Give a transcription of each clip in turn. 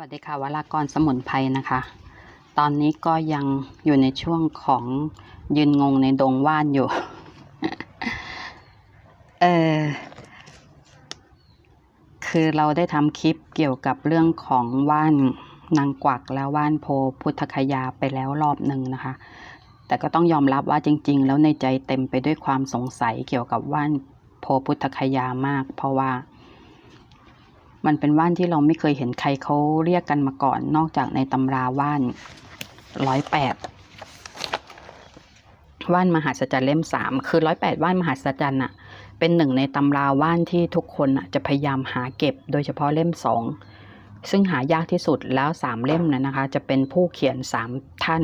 วัสดีค่ะวรากรสมุนไพรนะคะ ตอนนี้ก็ยังอยู่ในช่วงของยืนงงในดงว่านอยู่ เออคือเราได้ทำคลิปเกี่ยวกับเรื่องของว่านนางกวักและว่านโพพุทธคยาไปแล้วรอบหนึ่งนะคะ แต่ก็ต้องยอมรับว่าจริง ๆ แล้วในใจเต็มไปด้วยความสงสัยเกี่ยวกับว่านโพพุทธคยามาก เพราะว่า มันเป็นว่านที่เราไม่เคยเห็นใครเขาเรียกกันมาก่อน นอกจากในตำราว่านร้อยแปดว่านมหัศจรรย์เล่มสามคือร้อยแปดว่านมหัศจรรย์อะเป็นหนึ่งในตำราว่านที่ทุกคนอะจะพยายามหาเก็บ โดยเฉพาะเล่มสองซึ่งหายากที่สุดแล้วสามเล่มนะนะคะ จะเป็นผู้เขียนสามท่าน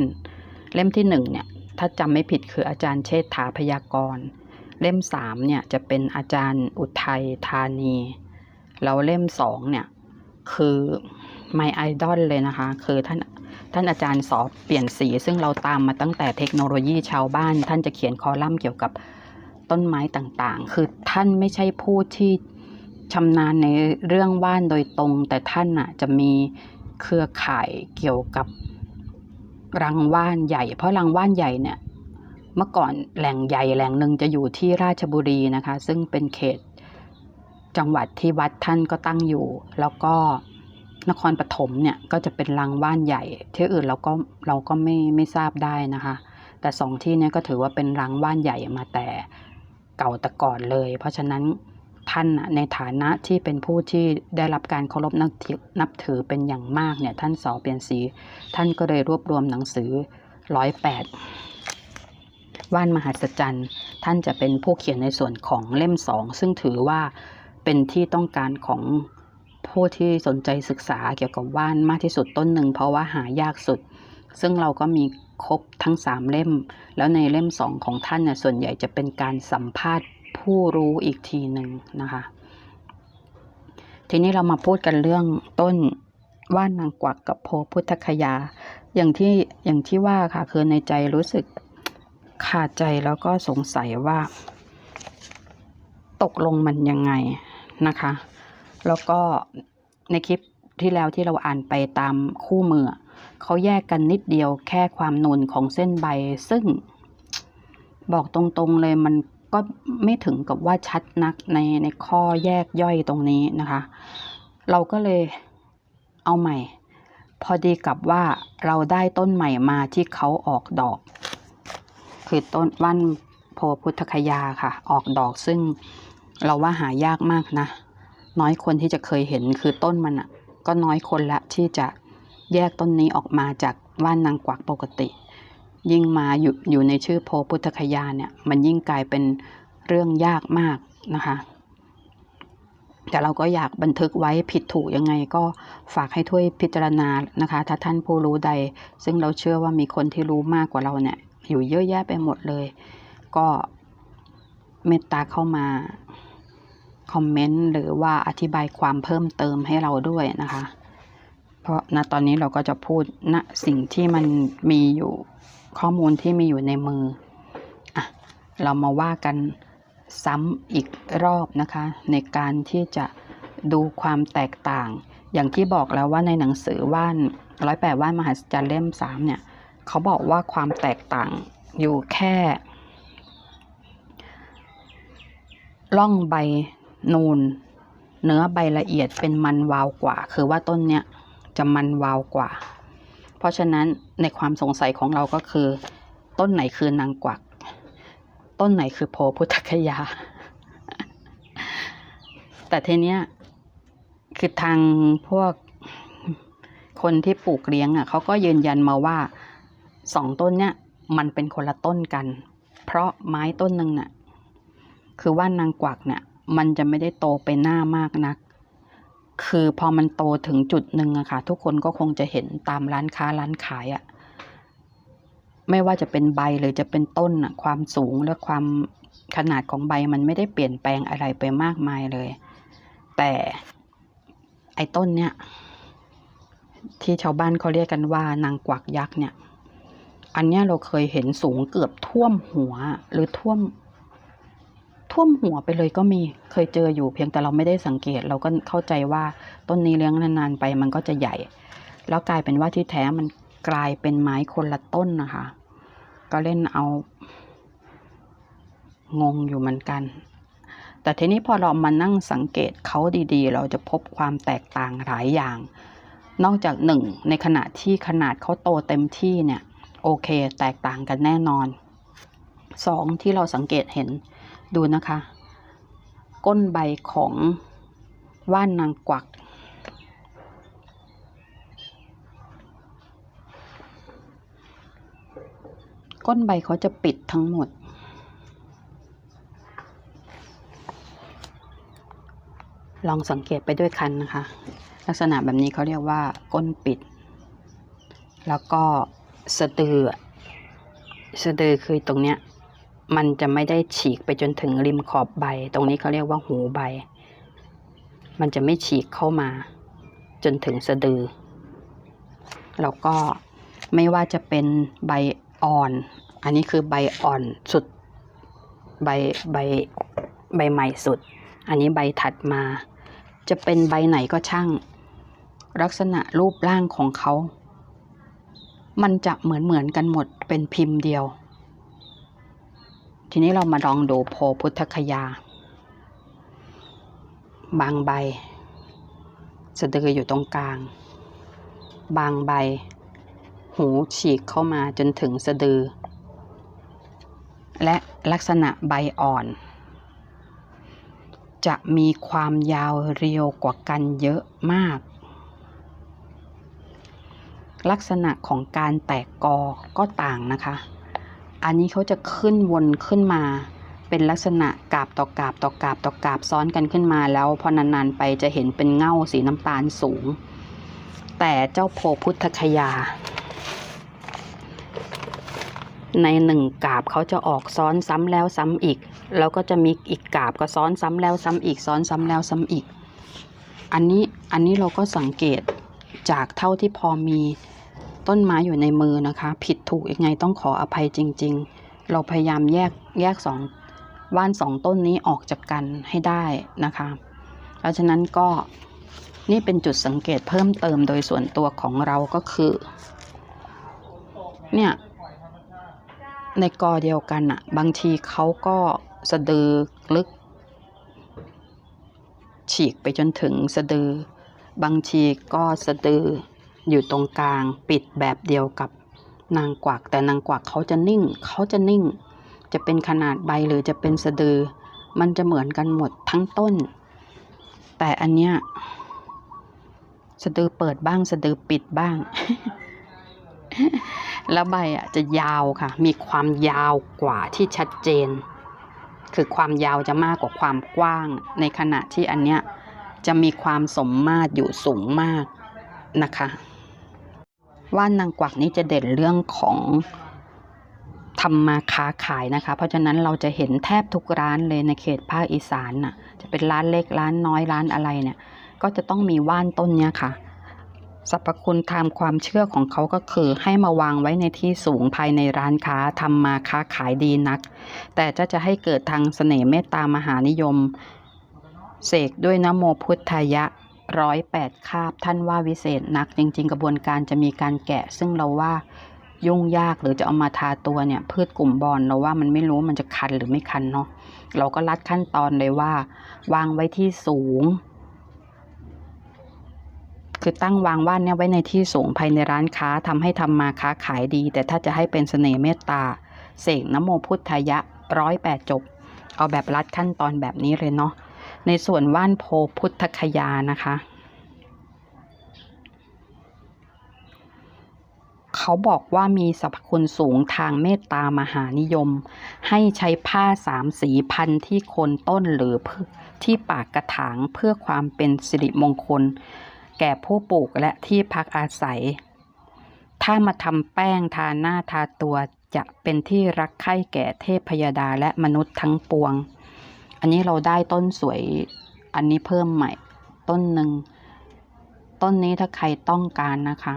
เล่มที่หนึ่งเนี่ยถ้าจำไม่ผิดคืออาจารย์เชษฐาพยากร เล่มสามเนี่ยจะเป็นอาจารย์อุทัยธานี แล้วเล่มสองเนี่ย คือไมไอดอลเลยนะคะ คือท่านท่านอาจารย์สอบเปลี่ยนสี ซึ่งเราตามมาตั้งแต่เทคโนโลยีชาวบ้าน ท่านจะเขียนคอลัมน์เกี่ยวกับต้นไม้ต่างๆ คือท่านไม่ใช่ผู้ที่ชำนาญในเรื่องว่านโดยตรง แต่ท่านน่ะจะมีเครือข่ายเกี่ยวกับรังว่านใหญ่ เพราะรังว่านใหญ่เนี่ยเมื่อก่อนแหล่งใหญ่แหล่งหนึ่งจะอยู่ที่ราชบุรีนะคะ ซึ่งเป็นเขต จังหวัดที่วัดท่านก็ตั้งอยู่ แล้วก็นครปฐมเนี่ยก็จะเป็นรังว่านใหญ่ ที่อื่นเราก็เราก็ไม่ไม่ทราบได้นะคะ แต่สองที่เนี้ก็ถือว่าเป็นรังว่านใหญ่มาแต่เก่าแต่ก่อนเลย เพราะฉะนั้นท่านในฐานะที่เป็นผู้ที่ได้รับการเคารพนับถือนับถือเป็นอย่างมากเนี่ยท่านสอเปลี่ยนสี ท่านก็เลยรวบรวมหนังสือร้อยแปดว่านมหัศจรรย์ ท่านจะเป็นผู้เขียนในส่วนของเล่มสองซึ่งถือว่า เป็นที่ต้องการของผู้ที่สนใจศึกษาเกี่ยวกับว่านมากที่สุดต้นหนึ่ง เพราะว่าหายากสุด ซึ่งเราก็มีครบทั้งสามเล่ม แล้วในเล่มสองของท่านเนี่ยส่วนใหญ่จะเป็นการสัมภาษณ์ผู้รู้อีกทีหนึ่งนะคะ ทีนี้เรามาพูดกันเรื่องต้นว่านนางกวักกับโพพุทธคยา อย่างที่อย่างที่ว่าค่ะคือในใจรู้สึกขาดใจแล้วก็สงสัยว่า ตกลงมันยังไง นะคะ แล้วก็ในคลิปที่แล้วที่เราอ่านไปตามคู่มือเขาแยกกันนิดเดียวแค่ความนูนของเส้นใบ ซึ่งบอกตรงๆเลยมันก็ไม่ถึงกับว่าชัดนักในในข้อแยกย่อยตรงนี้นะคะ เราก็เลยเอาใหม่ พอดีกับว่าเราได้ต้นใหม่มาที่เขาออกดอก คือต้นว่านโพพุทธคยาค่ะ ออกดอกซึ่ง เราว่าหายากมากนะ น้อยคนที่จะเคยเห็นคือต้นมันอะ่ะก็น้อยคนละที่จะแยกต้นนี้ออกมาจากว่านนางกวักปกติ ยิ่งมาอยู่อยู่ในชื่อโพพุทธคยาเนี่ยมันยิ่งกลายเป็นเรื่องยากมากนะคะ แต่เราก็อยากบันทึกไว้ผิดถูกยังไงก็ฝากให้ถ้วยพิจารณานะคะ ถ้าท่านผู้รู้ใด ซึ่งเราเชื่อว่ามีคนที่รู้มากกว่าเราเนี่ยอยู่เยอะแยะไปหมดเลย ก็เมตตาเข้ามา คอมเมนต์หรือว่าอธิบายความเพิ่มเติมให้เราด้วยนะคะ เพราะณตอนนี้เราก็จะพูดณสิ่งที่มันมีอยู่ข้อมูลที่มีอยู่ในมืออะเรามาว่ากันซ้ำอีกรอบนะคะ ในการที่จะดูความแตกต่าง อย่างที่บอกแล้วว่าในหนังสือว่านร้อยแปดว่านมหัศจรรย์เล่มสามเนี่ยเขาบอกว่าความแตกต่างอยู่แค่ร่องใบ นูน เนื้อใบละเอียดเป็นมันวาวกว่า คือว่าต้นเนี้ยจะมันวาวกว่า เพราะฉะนั้นในความสงสัยของเราก็คือ ต้นไหนคือนางกวัก ต้นไหนคือโพพุทธคยา แต่ทีเนี้ยคือทางพวกคนที่ปลูกเลี้ยงอะเขาก็ยืนยันมาว่าสองต้นเนี้ยมันเป็นคนละต้นกัน เพราะไม้ต้นหนึ่งน่ะ คือว่านางกวักเนี่ย มันจะไม่ได้โตไปหน้ามากนัก คือพอมันโตถึงจุดหนึ่งอะค่ะ ทุกคนก็คงจะเห็นตามร้านค้าร้านขายอะไม่ว่าจะเป็นใบหรือจะเป็นต้นอะความสูงและความขนาดของใบมันไม่ได้เปลี่ยนแปลงอะไรไปมากมายเลย แต่ไอ้ต้นเนี่ย ที่ชาวบ้านเขาเรียกกันว่านางกวักยักษ์เนี่ย อันเนี้ยเราเคยเห็นสูงเกือบท่วมหัวหรือท่วม ท่วมหัวไปเลยก็มีเคยเจออยู่เพียงแต่เราไม่ได้สังเกต เราก็เข้าใจว่าต้นนี้เลี้ยงนานๆไปมันก็จะใหญ่ แล้วกลายเป็นว่าที่แท้มันกลายเป็นไม้คนละต้นนะคะ ก็เล่นเอา งงอยู่เหมือนกัน แต่ทีนี้พอเรามานั่งสังเกตเขาดีๆ เราจะพบความแตกต่างหลายอย่าง นอกจากหนึ่งในขณะที่ขนาดเขาโตเต็มที่เนี่ย โอเค แตกต่างกันแน่นอนสองที่เราสังเกตเห็น ดูนะคะ ก้นใบของว่านนางกวัก ก้นใบเขาจะปิดทั้งหมด ลองสังเกตไปด้วยกันนะคะ ลักษณะแบบนี้เขาเรียกว่าก้นปิด แล้วก็สะดือสะดือคือตรงเนี้ย มันจะไม่ได้ฉีกไปจนถึงริมขอบใบ ตรงนี้เขาเรียกว่าหูใบ มันจะไม่ฉีกเข้ามา จนถึงสะดือ แล้วก็ไม่ว่าจะเป็นใบอ่อน อันนี้คือใบอ่อนสุด ใบใบใบใหม่สุด อันนี้ใบถัดมา จะเป็นใบไหนก็ช่าง ลักษณะรูปร่างของเขา มันจะเหมือนเหมือนกันหมดเป็นพิมพ์เดียว ทีนี้เรามาลองดูโพพุทธคยา บางใบสะดืออยู่ตรงกลาง บางใบ หูฉีกเข้ามาจนถึงสะดือ และลักษณะใบอ่อน จะมีความยาวเรียวกว่ากันเยอะมาก ลักษณะของการแตกกอก็ต่างนะคะ อันนี้เขาจะขึ้นวนขึ้นมา เป็นลักษณะกาบต่อกาบต่อกาบต่อกาบซ้อนกันขึ้นมาแล้วพอนานๆไปจะเห็นเป็นเง่าสีน้ำตาลสูง แต่เจ้าโพพุทธคยา ในหนึ่งกาบเขาจะออกซ้อนซ้ำแล้วซ้ำอีก แล้วก็จะมีอีกกาบก็ซ้อนซ้ำแล้วซ้ำอีกซ้อนซ้ำแล้วซ้ำอีก อันนี้อันนี้เราก็สังเกตจากเท่าที่พอมี ต้นไม้อยู่ในมือนะคะ ผิดถูกยังไงต้องขออภัยจริง ๆ เราพยายามแยกแยกสองว่านสองต้นนี้ออกจากกันให้ได้นะคะ เพราะฉะนั้นก็นี่เป็นจุดสังเกตเพิ่มเติมโดยส่วนตัวของเราก็คือ เนี่ย ในกอเดียวกันอะบางทีเขาก็สะดือลึก ฉีกไปจนถึงสะดือบางทีก็สะดือ อยู่ตรงกลางปิดแบบเดียวกับนางกวัก แต่นางกวักเขาจะนิ่ง เขาจะนิ่ง จะเป็นขนาดใบหรือจะเป็นสะดือ มันจะเหมือนกันหมดทั้งต้น แต่อันเนี้ยสะดือเปิดบ้างสะดือปิดบ้าง แล้วใบอะจะยาวค่ะ มีความยาวกว่าที่ชัดเจน คือความยาวจะมากกว่าความกว้าง ในขณะที่อันเนี้ยจะมีความสมมาตรอยู่สูงมากนะคะ ว่านนางกวักนี้จะเด่นเรื่องของทำมาค้าขายนะคะ เพราะฉะนั้นเราจะเห็นแทบทุกร้านเลยในเขตภาคอีสานน่ะ จะเป็นร้านเล็กร้านน้อยร้านอะไรเนี่ย ก็จะต้องมีว่านต้นเนี้ยค่ะสรรพคุณตามความเชื่อของเขาก็คือให้มาวางไว้ในที่สูงภายในร้านค้าทำมาค้าขายดีนัก แต่จะจะให้เกิดทางเสน่ห์เมตตามหานิยม เสกด้วยนโมพุทธายะ ร้อยแปดคาบท่านว่าวิเศษนัก จริง ๆ กระบวนการจะมีการแกะ ซึ่งเราว่ายุ่งยากหรือจะเอามาทาตัวเนี่ย พืชกลุ่มบอลเราว่ามันไม่รู้มันจะคันหรือไม่คันเนาะเราก็รัดขั้นตอนเลยว่า วางไว้ที่สูง คือตั้งวางว่านเนี่ยไว้ในที่สูงภายในร้านค้าทำให้ทำมาค้าขายดี แต่ถ้าจะให้เป็นเสน่ห์เมตตา เสกนโมพุทธายะร้อยแปดจบ เอาแบบรัดขั้นตอนแบบนี้เลยเนาะ ในส่วนว่านโพพุทธคยานะคะ เขาบอกว่ามีสรรพคุณสูงทางเมตตามหานิยม ให้ใช้ผ้าสามสีพันที่โคนต้นหรือที่ปากกระถางเพื่อความเป็นสิริมงคล แก่ผู้ปลูกและที่พักอาศัย ถ้ามาทำแป้งทาหน้าทาตัวจะเป็นที่รักใคร่แก่เทพพยดาและมนุษย์ทั้งปวง อันนี้เราได้ต้นสวยอันนี้เพิ่มใหม่ต้นหนึ่ง ต้นนี้ถ้าใครต้องการนะคะ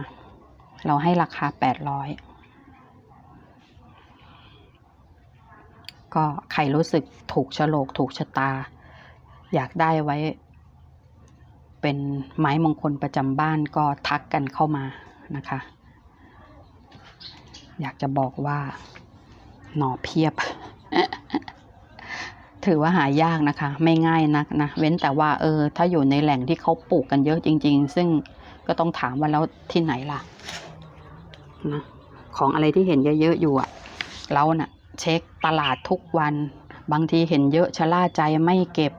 เราให้ราคาแปดร้อยก็ใครรู้สึกถูกโฉลกถูกชะตา อยากได้ไว้ เป็นไม้มงคลประจำบ้านก็ทักกันเข้ามานะคะ อยากจะบอกว่าหน่อเพียบ ถือว่าหายากนะคะ ไม่ง่ายนักนะเว้นแต่ว่าเออถ้าอยู่ในแหล่งที่เขาปลูกกันเยอะจริง ๆ ซึ่งก็ต้องถามว่าแล้วที่ไหนล่ะนะของอะไรที่เห็นเยอะๆอยู่อะเราน่ะเช็คตลาดทุกวัน บางทีเห็นเยอะชะล่าใจไม่เก็บ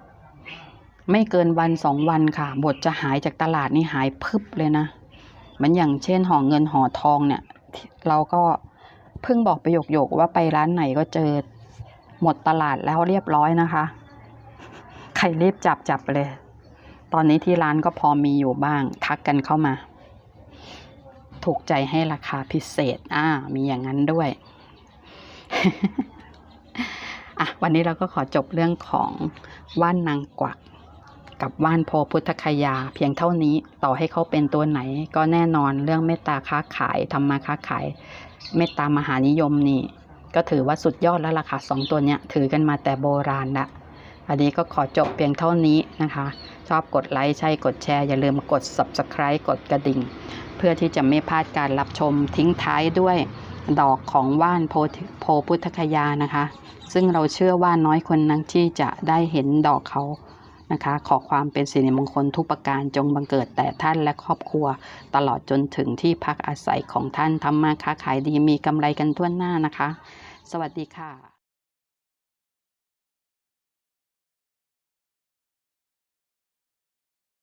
ไม่เกินวันสองวันค่ะ บทจะหายจากตลาดนี่หายพึบเลยนะมันอย่างเช่นห่อเงินห่อทองเนี่ย เราก็เพิ่งบอกประโยคๆว่าไปร้านไหนก็เจอ หมดตลาดแล้วเรียบร้อยนะคะ ใครรีบจับจับเลย ตอนนี้ที่ร้านก็พอมีอยู่บ้าง ทักกันเข้ามา ถูกใจให้ราคาพิเศษ อ่า มีอย่างนั้นด้วย อะ วันนี้เราก็ขอจบเรื่องของว่านนางกวักกับว่านโพพุทธคยาเพียงเท่านี้ต่อให้เขาเป็นตัวไหน ก็แน่นอนเรื่องเมตตาค้าขายทำมาค้าขาย เมตตามหานิยมนี่ ก็ถือว่าสุดยอดแล้วล่ะค่ะสองตัวเนี้ยถือกันมาแต่โบราณละอันนี้ก็ขอจบเพียงเท่านี้นะคะ ชอบกดไลค์ใช่กดแชร์อย่าลืมกด subscribe กดกระดิ่ง เพื่อที่จะไม่พลาดการรับชมทิ้งท้ายด้วยดอกของว่านโพธิโพพุทธคยานะคะ ซึ่งเราเชื่อว่าน้อยคนนักที่จะได้เห็นดอกเขา นะคะ ขอความเป็นสิริมงคลทุกประการจงบังเกิดแต่ท่านและครอบครัว ตลอดจนถึงที่พักอาศัยของท่านทำมาค้าขายดีมีกำไรกันทั่วหน้านะคะ สวัสดีค่ะ